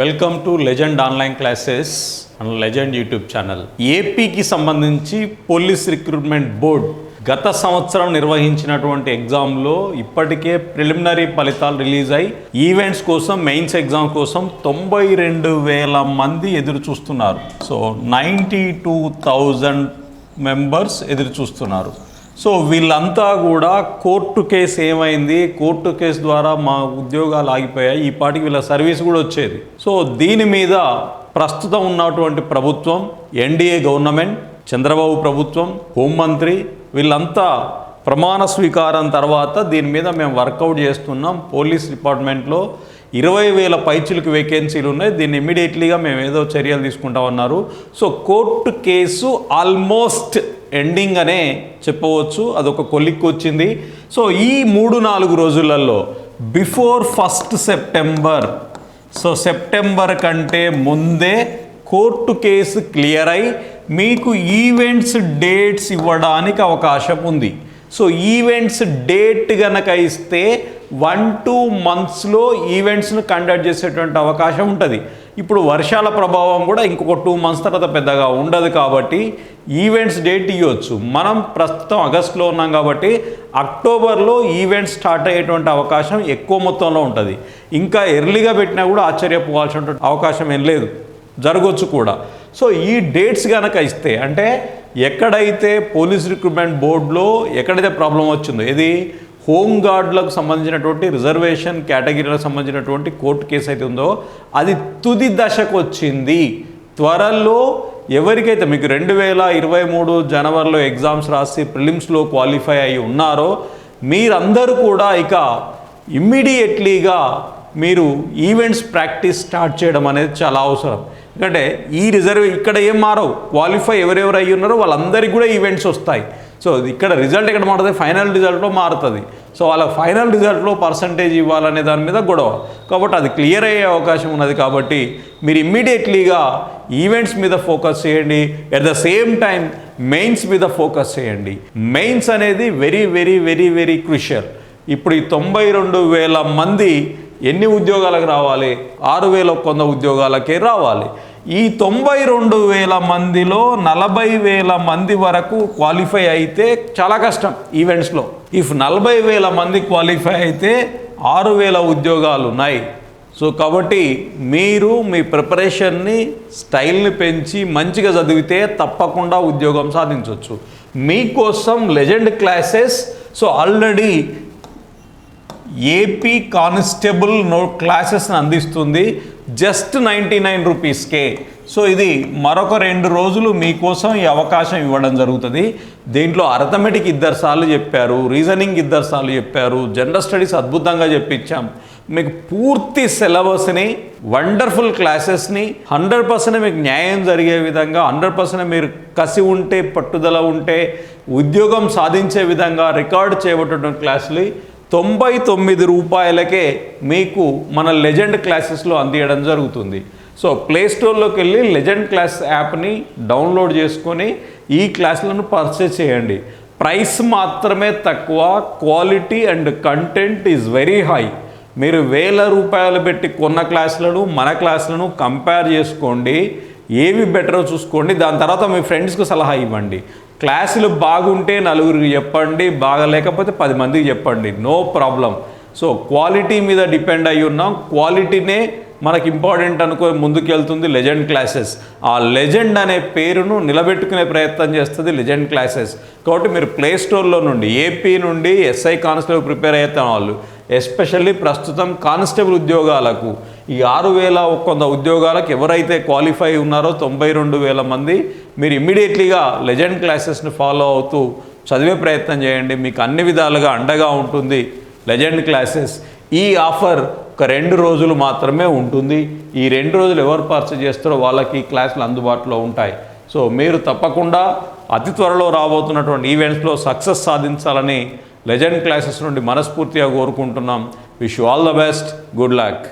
Welcome to legend online classes and legend YouTube channel ఏపీకి సంబంధించి police recruitment board గత సంవత్సరం నిర్వహించినటువంటి ఎగ్జామ్లో ఇప్పటికే ప్రిలిమినరీ ఫలితాలు రిలీజ్ అయి ఈవెంట్స్ కోసం మెయిన్స్ ఎగ్జామ్ కోసం తొంభై రెండు వేల మంది ఎదురు చూస్తున్నారు. So ninety two thousand members ఎదురు చూస్తున్నారు. సో వీళ్ళంతా కూడా కోర్టు కేసు ఏమైంది? కోర్టు కేసు ద్వారా మా ఉద్యోగాలు ఆగిపోయాయి. ఈ పాటికి వీళ్ళ సర్వీస్ కూడా వచ్చేది. సో దీని మీద ప్రస్తుతం ఉన్నటువంటి ప్రభుత్వం ఎన్డీఏ గవర్నమెంట్ చంద్రబాబు ప్రభుత్వం హోంమంత్రి వీళ్ళంతా ప్రమాణ స్వీకారం తర్వాత దీని మీద మేము వర్కౌట్ చేస్తున్నాం. పోలీస్ డిపార్ట్మెంట్లో ఇరవై వేల పైచులకు వేకెన్సీలు ఉన్నాయి. దీన్ని ఇమీడియట్లీగా మేము ఏదో చర్యలు తీసుకుంటామన్నారు. So court case almost ending అనే చెప్పవచ్చు. అదొక కొలిక్కి వచ్చింది. సో ఈ మూడు నాలుగు రోజులలో before first September so September కంటే ముందే కోర్టు కేసు క్లియర్ అయి మీకు ఈవెంట్స్ డేట్స్ ఇవ్వడానికి అవకాశం ఉంది. సో ఈవెంట్స్ డేట్ గనక ఇస్తే వన్ టూ మంత్స్లో ఈవెంట్స్ను కండక్ట్ చేసేటువంటి అవకాశం ఉంటుంది. ఇప్పుడు వర్షాల ప్రభావం కూడా ఇంకొక టూ మంత్స్ తర్వాత పెద్దగా ఉండదు కాబట్టి ఈవెంట్స్ డేట్ ఇవ్వచ్చు మనం ప్రస్తుతం ఆగస్టులో ఉన్నాం కాబట్టి అక్టోబర్లో ఈవెంట్స్ స్టార్ట్ అయ్యేటువంటి అవకాశం ఎక్కువ మొత్తంలో ఉంటుంది. ఇంకా ఎర్లీగా పెట్టినా కూడా ఆశ్చర్యపోవాల్సిన అవకాశం ఏం లేదు. జరగవచ్చు కూడా. సో ఈ డేట్స్ కనుక ఇస్తే అంటే ఎక్కడైతే పోలీస్ రిక్రూట్మెంట్ బోర్డులో ఎక్కడైతే ప్రాబ్లం వచ్చిందో ఇది హోమ్ గార్డులకు సంబంధించినటువంటి రిజర్వేషన్ కేటగిరీలకు సంబంధించినటువంటి కోర్టు కేసు అయితే ఉందో అది తుది దశకు వచ్చింది. త్వరలో ఎవరికైతే మీకు రెండు వేల ఇరవై మూడు జనవరిలో ఎగ్జామ్స్ రాసి ప్రిలిమ్స్లో క్వాలిఫై అయి ఉన్నారో మీరందరూ కూడా ఇక ఇమ్మీడియట్లీగా మీరు ఈవెంట్స్ ప్రాక్టీస్ స్టార్ట్ చేయడం అనేది చాలా అవసరం. ఎందుకంటే ఈ రిజర్వ్ ఇక్కడ ఏం మారవు. క్వాలిఫై ఎవరెవరు అయ్యి ఉన్నారో వాళ్ళందరికీ కూడా ఈవెంట్స్ వస్తాయి. సో ఇక్కడ రిజల్ట్ ఎక్కడ మారుతుంది? ఫైనల్ రిజల్ట్లో మారుతుంది. సో వాళ్ళ ఫైనల్ రిజల్ట్లో పర్సంటేజ్ ఇవ్వాలనే దాని మీద గొడవ. కాబట్టి అది క్లియర్ అయ్యే అవకాశం ఉన్నది కాబట్టి మీరు ఇమ్మీడియట్లీగా ఈవెంట్స్ మీద ఫోకస్ చేయండి. At the same time mains మీద ఫోకస్ చేయండి. మెయిన్స్ అనేది very very very very crucial ఇప్పుడు ఈ తొంభై రెండు వేల మంది ఎన్ని ఉద్యోగాలకు రావాలి? ఆరు వేల వంద ఉద్యోగాలకే రావాలి. ఈ తొంభై రెండు వేల మందిలో నలభై వేల మంది వరకు క్వాలిఫై అయితే చాలా కష్టం ఈవెంట్స్లో. ఇఫ్ నలభై వేల మంది క్వాలిఫై అయితే ఆరు వేల ఉద్యోగాలు ఉన్నాయి. సో కాబట్టి మీరు మీ ప్రిపరేషన్ని స్టైల్ని పెంచి మంచిగా చదివితే తప్పకుండా ఉద్యోగం సాధించవచ్చు మీకోసం legend classes so already AP constable no క్లాసెస్ని అందిస్తుంది జస్ట్ నైంటీ నైన్ రూపీస్కే సో ఇది మరొక రెండు రోజులు మీకోసం ఈ అవకాశం ఇవ్వడం జరుగుతుంది. దీంట్లో అర్థమెటిక్ ఇద్దరు సార్లు చెప్పారు రీజనింగ్ ఇద్దరు సార్లు చెప్పారు జనరల్ స్టడీస్ అద్భుతంగా చెప్పించాం మీకు పూర్తి సిలబస్ని వండర్ఫుల్ క్లాసెస్ని హండ్రెడ్ పర్సెంట్ మీకు న్యాయం జరిగే విధంగా హండ్రెడ్ పర్సెంట్ మీరు కసి ఉంటే పట్టుదల ఉంటే ఉద్యోగం సాధించే విధంగా రికార్డ్ చేయబడిన క్లాసులు తొంభై తొమ్మిది రూపాయలకే మీకు మన లెజెండ్ క్లాసెస్లో అందియడం జరుగుతుంది. సో ప్లే స్టోర్లోకి వెళ్ళి లెజెండ్ క్లాస్ యాప్ని డౌన్లోడ్ చేసుకొని ఈ క్లాసులను పర్చేస్ చేయండి. ప్రైస్ మాత్రమే తక్కువ quality and content is very high. మీరు వేల రూపాయలు పెట్టి కొన్న క్లాసులను మన క్లాసులను కంపేర్ చేసుకోండి. ఏవి బెటరో చూసుకోండి. దాని తర్వాత మీ ఫ్రెండ్స్కి సలహా ఇవ్వండి. క్లాసులు బాగుంటే నలుగురికి చెప్పండి బాగలేకపోతే పది మందికి చెప్పండి. No problem. సో క్వాలిటీ మీద డిపెండ్ అయి ఉన్నాం. క్వాలిటీనే మనకి ఇంపార్టెంట్ అనుకో ముందుకెళ్తుంది లెజెండ్ క్లాసెస్. ఆ లెజెండ్ అనే పేరును నిలబెట్టుకునే ప్రయత్నం చేస్తుంది లెజెండ్ క్లాసెస్. కాబట్టి మీరు ప్లే స్టోర్లో నుండి ఏపీ నుండి ఎస్ఐ కానిస్టేబుల్ ప్రిపేర్ అవుతున్న వాళ్ళు ఎస్పెషల్లీ ప్రస్తుతం కానిస్టేబుల్ ఉద్యోగాలకు ఈ ఆరు వేల కొంత ఉద్యోగాలకు ఎవరైతే క్వాలిఫై ఉన్నారో తొంభై రెండు వేల మంది మీరు ఇమ్మీడియట్లీగా లెజెండ్ క్లాసెస్ని ఫాలో అవుతూ చదివే ప్రయత్నం చేయండి. మీకు అన్ని విధాలుగా అండగా ఉంటుంది లెజెండ్ క్లాసెస్. ఈ ఆఫర్ ఒక రెండు రోజులు మాత్రమే ఉంటుంది. ఈ రెండు రోజులు ఎవరు పర్చేజ్ చేస్తారో వాళ్ళకి ఈ క్లాసులు అందుబాటులో ఉంటాయి. సో మీరు తప్పకుండా అతి త్వరలో రాబోతున్నటువంటి ఈవెంట్స్లో సక్సెస్ సాధించాలని లెజెండ్ క్లాసెస్ నుండి మనస్ఫూర్తిగా కోరుకుంటున్నాం. Wish all the best good luck